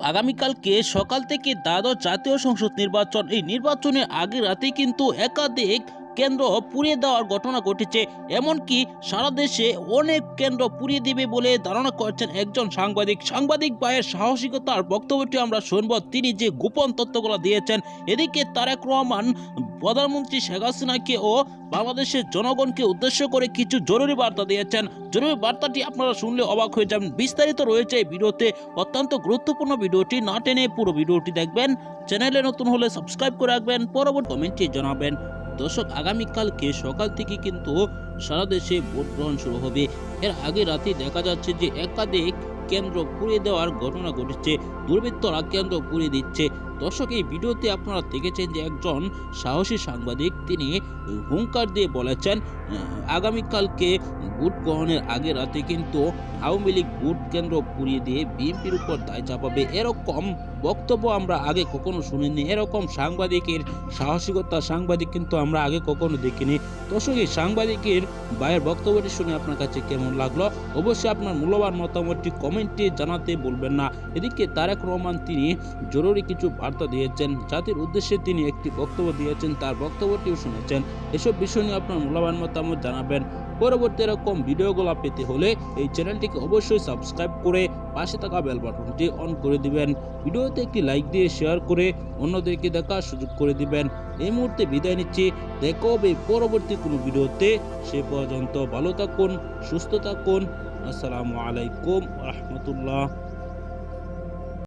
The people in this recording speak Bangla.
আগামীকালকে সকাল থেকে দ্বাদশ জাতীয় সংসদ নির্বাচন। এই নির্বাচনের আগে রাতে কিন্তু একাধিক কেন্দ্র পুড়িয়ে দেওয়ার ঘটনা ঘটেছে। এমনকি সারা দেশে অনেক কেন্দ্র পুড়িয়ে দিবে বলে ধারণা করছেন একজন সাংবাদিক। সাংবাদিক ভাইয়ের সাহসিকতার বক্তব্যটি আমরা শুনব। তিনি যে গোপন তথ্যগুলো দিয়েছেন, এদিকে তারেক রহমান, প্রধানমন্ত্রী শেখ হাসিনাকে ও বাংলাদেশের জনগণকে উদ্দেশ্য করে কিছু জরুরি বার্তা দিয়েছেন। জরুরি বার্তাটি আপনারা শুনলে অবাক হয়ে যাবেন। বিস্তারিত রয়েছে এই ভিডিওতে। অত্যন্ত গুরুত্বপূর্ণ ভিডিওটি না টেনে পুরো ভিডিওটি দেখবেন। চ্যানেলে নতুন হলে সাবস্ক্রাইব করে রাখবেন। পরবর্তী কমেন্টে জানাবেন। দর্শক, আগামীকালকে সকাল থেকে কিন্তু সারা দেশে ভোট গ্রহণ শুরু হবে। এর আগে রাতে দেখা যাচ্ছে যে একাধিক কেন্দ্র পুড়িয়ে দেওয়ার ঘটনা ঘটেছে। দুর্বৃত্তরা কেন্দ্র পুড়িয়ে দিচ্ছে। দর্শক, এই ভিডিওতে আপনারা দেখেছেন যে একজন সাহসী সাংবাদিক, তিনি হুঙ্কার দিয়ে বলেছেন আগামীকালকে ভোট গ্রহণের আগে রাতে কিন্তু আওয়ামী লীগ ভোট কেন্দ্র পুড়িয়ে দিয়ে বিএনপির উপর দায় চাপাবে। এরকম বক্তব্য আমরা আগে কখনো শুনিনি। এরকম সাংবাদিকের সাহসিকতা, সাংবাদিক কিন্তু আমরা আগে কখনো দেখিনি। দর্শক, এই সাংবাদিকের ভাইয়ের বক্তব্যটি শুনে আপনার কাছে কেমন লাগল? অবশ্যই আপনার মূল্যবান মতামতটি কমেন্টে জানাতে বলবেন না। এদিকে তারেক রহমান, তিনি জরুরি কিছু বার্তা দিয়েছেন। জাতির উদ্দেশ্যে তিনি একটি বক্তব্য দিয়েছেন, তার বক্তব্যটিও শুনেছেন। এসব বিষয় নিয়ে আপনার মূল্যবান মতামত জানাবেন। পরবর্তী এরকম ভিডিওগুলো পেতে হলে এই চ্যানেলটিকে অবশ্যই সাবস্ক্রাইব করে পাশে থাকা বেল বাটনটি অন করে দিবেন। ভিডিওতে একটি লাইক দিয়ে শেয়ার করে অন্যদেরকে দেখার সুযোগ করে দিবেন। এই মুহূর্তে বিদায় নিচ্ছি। দেখো হবে পরবর্তী কোনো ভিডিওতে। সে পর্যন্ত ভালো থাকুন, সুস্থ থাকুন। আসসালামু আলাইকুম রহমতুল্লাহ।